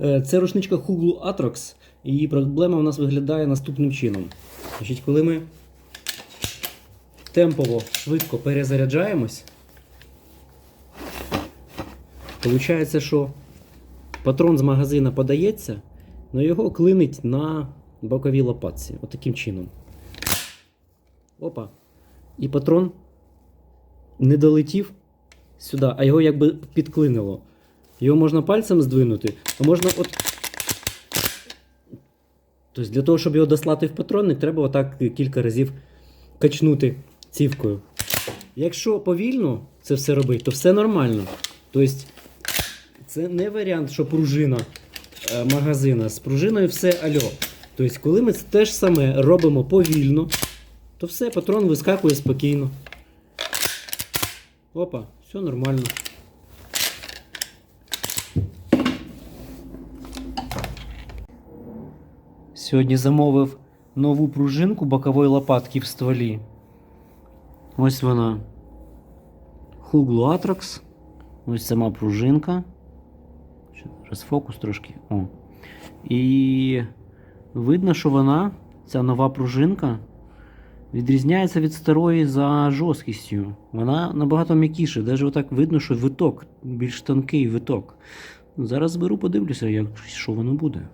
Е, Це рушничка Huglу Atrox, і проблема у нас виглядає наступним чином. Значить, коли ми темпово, швидко перезаряджаємось, виходить, що патрон з магазина подається, але його клинить на боковій лопатці. Отаким чином. Опа. І патрон не долетів сюди, а його якби підклинило. Його можна пальцем здвинути, а можна от. Тобто для того, щоб його дослати в патронник, треба отак кілька разів качнути цівкою. Якщо повільно це все робити, то все нормально. Тобто, це не варіант, що пружина е, магазина. З пружиною все альо. Тобто, коли ми те ж саме робимо повільно, то все, патрон вискакує спокійно. Опа, все нормально. Сьогодні замовив нову пружинку бокової лопатки в стволі. Ось вона. Хуглу Atrox. Ось сама пружинка. Розфокус трошки. О. І видно, що вона, ця нова пружинка, відрізняється від старої за жорсткістю. Вона набагато м'якіша. Навіть отак видно, що виток, більш тонкий виток. Зараз зберу, подивлюся, як, що воно буде.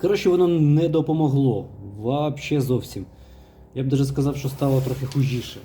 Коротше, воно не допомогло. Вообще зовсім. Я б даже сказав, що стало трохи хужіше.